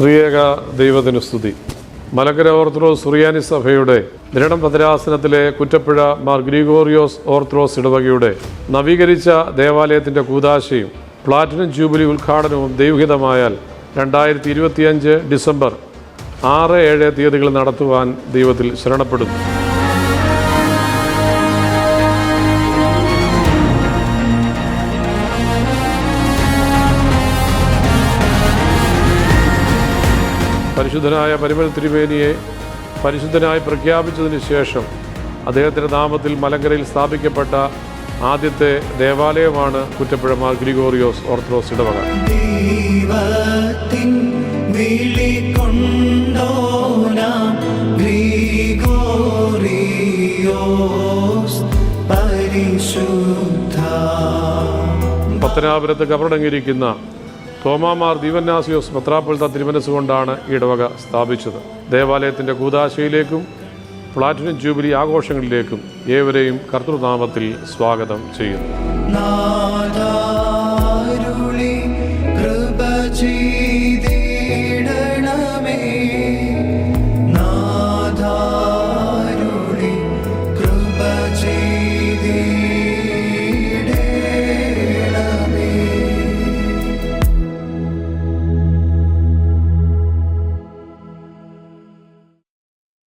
ത്രിയേക ദൈവത്തിന് സ്തുതി. മലക്കര ഓർത്തഡോക്സ് സുറിയാനി സഭയുടെ ദൃഢം ഭദ്രാസനത്തിലെ കുറ്റപ്പുഴ മാർ ഗ്രിഗോറിയോസ് ഓർത്തഡോക്സ് ഇടവകയുടെ നവീകരിച്ച ദേവാലയത്തിന്റെ കൂതാശയും പ്ലാറ്റിനം ജൂബിലി ഉദ്ഘാടനവും ദൈവഹിതമായാൽ രണ്ടായിരത്തി ഇരുപത്തിയഞ്ച് ഡിസംബർ ആറ് ഏഴ് തീയതികൾ നടത്തുവാൻ ദൈവത്തിൽ ശരണപ്പെടുന്നു. പരിശുദ്ധനായ പരിമൽ തിരുമേനിയെ പരിശുദ്ധനായി പ്രഖ്യാപിച്ചതിന് ശേഷം അദ്ദേഹത്തിന്റെ നാമത്തിൽ മലങ്കരയിൽ സ്ഥാപിക്കപ്പെട്ട ആദ്യത്തെ ദേവാലയമാണ് കുറ്റപ്പുഴ മാർ ഗ്രിഗോറിയോസ് ഓർത്തഡോക്സ് ഇടവക. പത്തനാപുരത്ത് കബറടങ്ങിയിരിക്കുന്ന തോമാമാർ ദീവന്നാസിയോസ് പത്രാപ്പുഴത്ത തിരുമനസ് കൊണ്ടാണ് ഇടവക സ്ഥാപിച്ചത്. ദേവാലയത്തിന്റെ കൂതാശയിലേക്കും പ്ലാറ്റിനം ജൂബിലി ആഘോഷങ്ങളിലേക്കും ഏവരെയും കർത്തൃനാമത്തിൽ സ്വാഗതം ചെയ്യുന്നു.